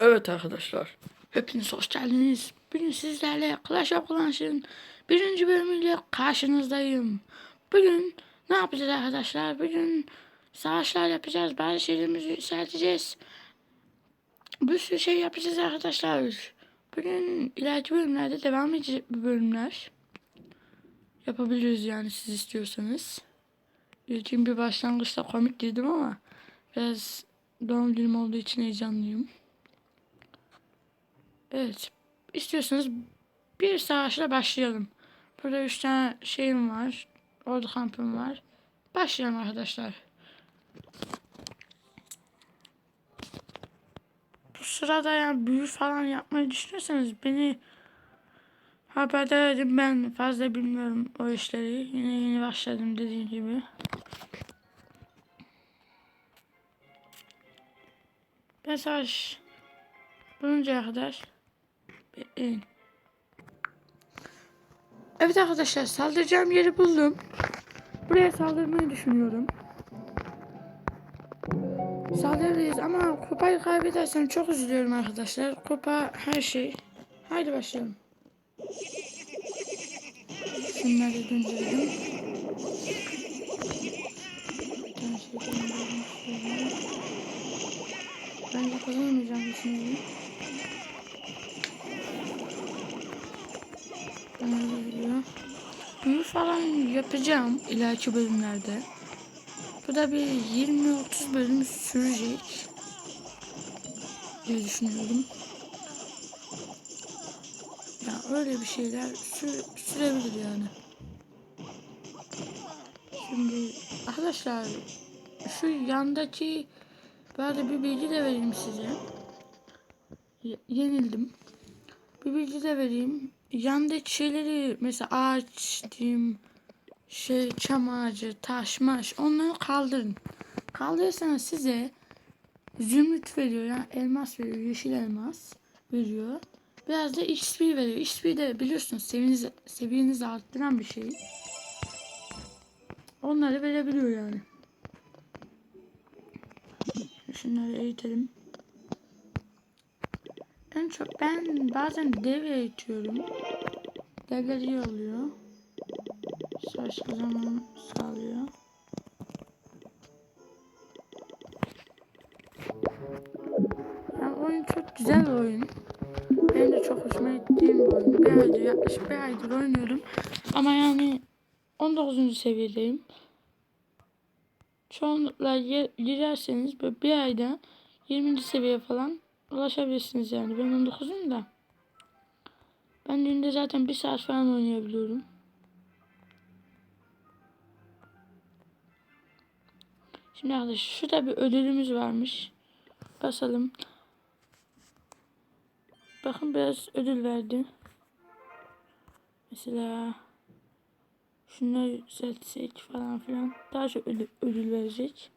Evet arkadaşlar. Hepiniz hoş geldiniz. Bugün sizlerle Clash of Clans'ın birinci bölümüyle karşınızdayım. Bugün ne yapacağız arkadaşlar? Bugün savaşlar yapacağız. Bazı şeylerimizi yükselteceğiz. Bir sürü şey yapacağız arkadaşlar. Bugün ileriki bölümlerde devam edecek bu bölümler. Yapabiliriz yani siz istiyorsanız. İlkin bir başlangıçta komik dedim ama biraz doğum günüm olduğu için heyecanlıyım. Evet. İstiyorsanız bir savaşla başlayalım. Burada üç tane şeyim var. Ordu kampım var. Başlayalım arkadaşlar. Bu sırada yani büyü falan yapmayı düşünüyorsanız beni haberdar edin. Ben fazla bilmiyorum o işleri. Yine yeni başladım dediğim gibi. Ben savaş buluncaya bekleyin. Evet arkadaşlar saldıracağım yeri buldum. Buraya saldırmayı düşünüyorum. Saldırırız ama kupayı kaybedersem çok üzülüyorum arkadaşlar. Kupa her şey. Haydi başlayalım. Şunları döndürelim. Tane şey yapacağım ileriki bölümlerde. Bu da bir 20-30 bölüm sürecek diye düşünüyorum. Ya öyle bir şeyler sür sürebilir yani. Şimdi arkadaşlar şu yandaki böyle bir bilgi de vereyim size. Y- yenildim. Bir bilgi de vereyim. Yandaki şeyleri mesela ağaç diyeyim, şey çam ağacı, taş maş onları kaldırın. Kaldırırsanız size zümrüt veriyor yani elmas veriyor, yeşil elmas veriyor. Biraz da XP veriyor. XP de biliyorsunuz seviyenizi, seviyenizi arttıran bir şey. Onları verebiliyor yani. Şunları eğitelim. En çok ben bazen dev eğitiyorum. Devler iyi oluyor. Savaş kazanmamı sağlıyor. Yani oyun çok güzel bir oyun. Benim de çok hoşuma gittiğim bir oyun. Bir aydır, yaklaşık bir aydır oynuyorum. Ama yani 19. seviyedeyim. Çoğunlukla girerseniz böyle bir ayda 20. seviye falan ulaşabilirsiniz yani. Ben 19'um da. Ben günde zaten bir saat falan oynayabiliyorum. Şimdi arkadaşlar şurada bir ödülümüz varmış. Basalım. Bakın biraz ödül verdi. Mesela şunları yükseltsek falan filan daha çok ödül, ödül verecek.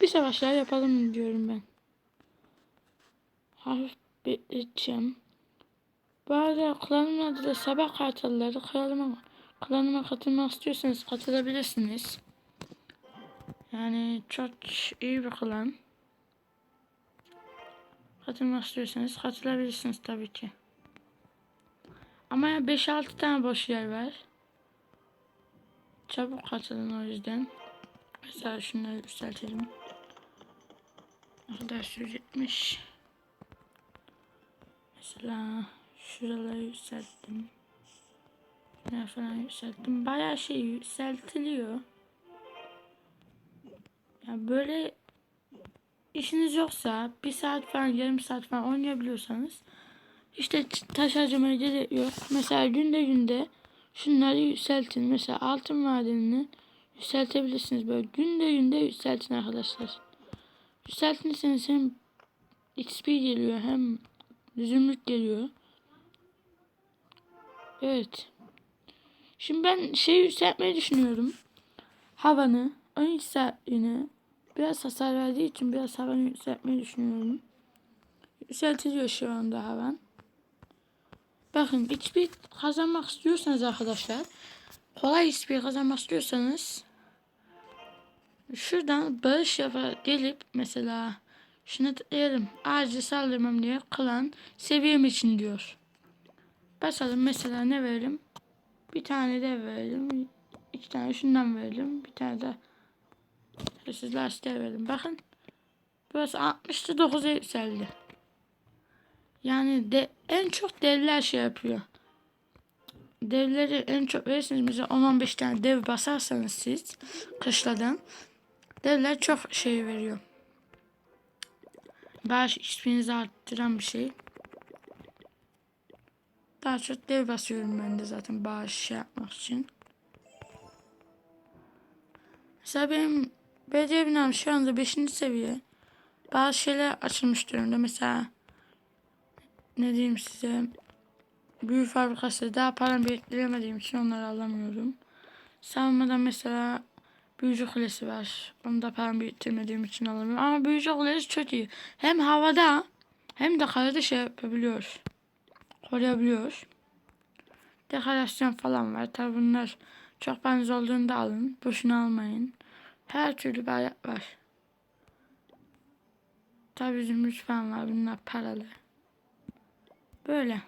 Bir savaşlar yapalım diyorum ben. Hafif bekleteceğim. Bu arada klanımın adı da Sabah Kartalları. Klanıma, klanıma katılmak istiyorsanız katılabilirsiniz. Yani çok iyi bir klan. Katılmak istiyorsanız katılabilirsiniz tabii ki. Ama 5-6 tane boş yer var. Çabuk katılın o yüzden. Mesela şunları yükseltelim. Ne kadar sürecekmiş. Mesela şuraları yükselttim. Şunları falan yükselttim. Bayağı şey yükseltiliyor. Ya böyle işiniz yoksa bir saat falan yarım saat falan oynayabiliyorsanız işte taş harcamaya gerek yok. Mesela günde günde şunları yükseltin. Mesela altın madenini yükseltebilirsiniz. Böyle günde günde yükseltin arkadaşlar. Yükseltirseniz hem XP geliyor hem zümrüt geliyor. Evet. Şimdi ben şey yükseltmeyi düşünüyorum. Havanı, ön yükselttiğini biraz hasar verdiği için biraz havanı yükseltmeyi düşünüyorum. Yükseltiliyor şu anda havan. Bakın XP kazanmak istiyorsanız arkadaşlar kolay XP kazanmak istiyorsanız şuradan barış yapa gelip mesela şuna tıklayalım. Acil saldırmam diye klan seviyem için diyor. Basalım mesela ne verelim? Bir tane de verelim. İki tane şundan verelim. Bir tane de hırsız lastiğe verelim. Bakın. Burası 60'ta 9'a yükseldi. Yani de en çok devler şey yapıyor. Devleri en çok verirsiniz. Mesela 10-15 tane dev basarsanız siz kışladan devler çok şey veriyor. Bağış XP'nizi arttıran bir şey. Daha çok dev basıyorum ben de zaten bağış şey yapmak için. Mesela benim belediye binam şu anda 5. seviye. Bazı şeyler açılmış durumda. Mesela ne diyeyim size büyü fabrikası daha param biriktiremediğim için onları alamıyorum. Savunmada mesela büyücü kulesi var. Onu da param biriktirmediğim için alamıyorum. Ama büyücü kulesi çok iyi. Hem havada hem de karada şey yapabiliyor. Koruyabiliyor. Dekorasyon falan var. Tabi bunlar çok paranız olduğunda alın. Boşuna almayın. Her türlü bayrak var. Tabi zümrüt falan var. Bunlar paralı. Böyle.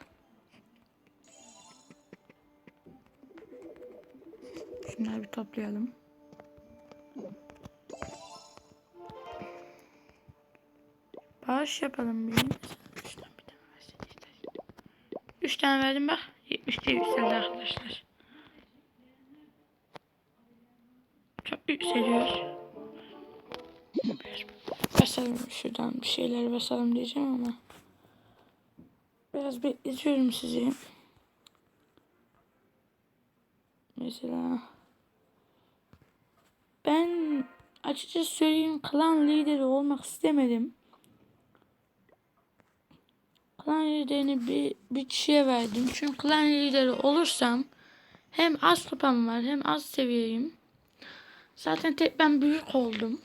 Şunları bir toplayalım. Bağış yapalım bir 3 tane verdim bak. 70 70'te yükseldi arkadaşlar. Çok yükseliyor. Basalım şuradan bir şeyler basalım diyeceğim ama. Biraz bekletiyorum sizi. Mesela ben açıkçası söyleyeyim klan lideri olmak istemedim. Klan liderini bir, bir kişiye verdim. Çünkü klan lideri olursam hem az kupam var hem az seviyeyim. Zaten tek ben büyük oldum.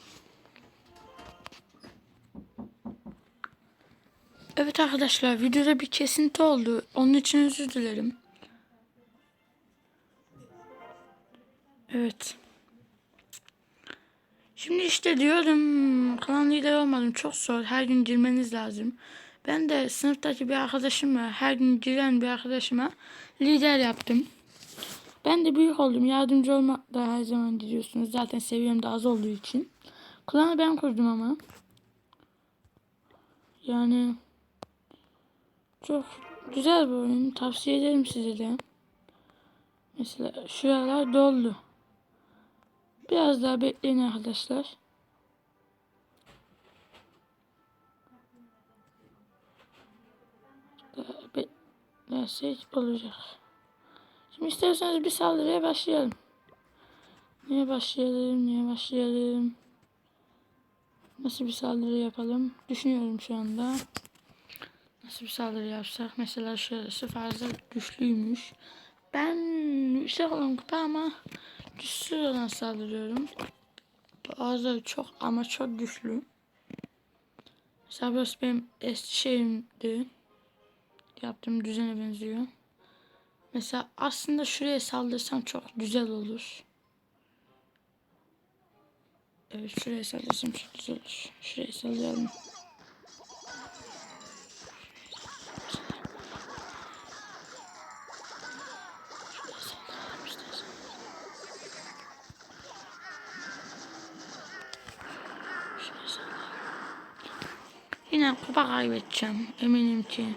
Evet arkadaşlar videoda bir kesinti oldu. Onun için özür dilerim. Evet. Şimdi işte diyorum klan lideri olmadım çok zor. Her gün girmeniz lazım. Ben de sınıftaki bir arkadaşımla her gün giren bir arkadaşıma lider yaptım. Ben de büyük oldum. Yardımcı olmak da her zaman gidiyorsunuz. Zaten seviyem de az olduğu için. Klanı ben kurdum ama. Yani çok güzel bir oyun. Tavsiye ederim size de. Mesela şuralar doldu. Biraz daha bekleyin arkadaşlar. Beklersek olacak. Şimdi isterseniz bir saldırıya başlayalım. Niye başlayalım? Niye başlayalım? Nasıl bir saldırı yapalım? Düşünüyorum şu anda. Nasıl bir saldırı yapsak? Mesela şurası fazla güçlüymüş. Ben yüksek olan kupa ama güçsüz olan saldırıyorum. Bazıları çok ama çok güçlü. Mesela burası benim eski şeyimdi. Yaptığım düzene benziyor. Mesela aslında şuraya saldırsam çok güzel olur. Evet şuraya saldırsam çok güzel olur. Şuraya saldıralım. Yine kupa kaybedeceğim. Eminim ki.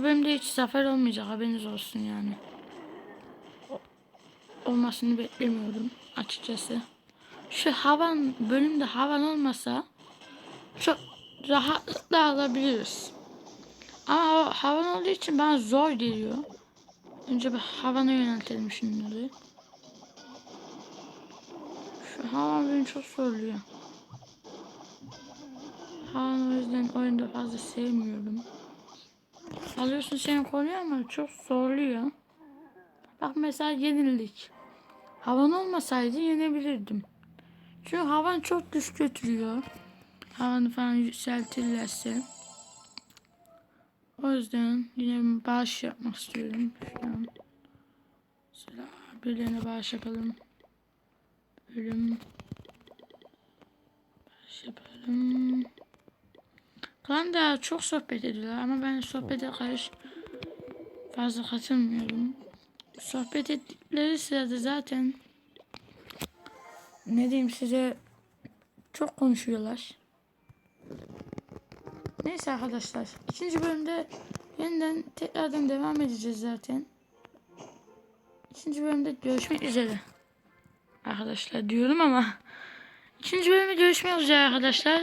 Bu bölümde hiç zafer olmayacak haberiniz olsun yani. Olmasını beklemiyordum açıkçası. Şu havan bölümde havan olmasa çok rahatlıkla alabiliriz. Ama havan olduğu için bana zor geliyor. Önce bir havana yöneltelim şunları. Şu havan beni çok zorluyor. Havan o yüzden oyunda fazla sevmiyorum. Alıyorsun seni koruyor ama çok zorluyor. Bak mesela yenildik. Havan olmasaydı yenebilirdim. Çünkü havan çok güç götürüyor. Havanı falan yükseltirlerse. O yüzden yine bağış yapmak istiyorum. Şuradan. Mesela birilerine bağış yapalım. bölüm baş yapalım. Klanda çok sohbet ediyorlar ama ben sohbete karşı fazla katılmıyorum. Sohbet ettikleri sırada zaten ne diyeyim size çok konuşuyorlar. Neyse arkadaşlar. ikinci bölümde yeniden tekrardan devam edeceğiz zaten. İkinci bölümde görüşmek üzere. Arkadaşlar diyorum ama ikinci bölümde görüşmek üzere arkadaşlar.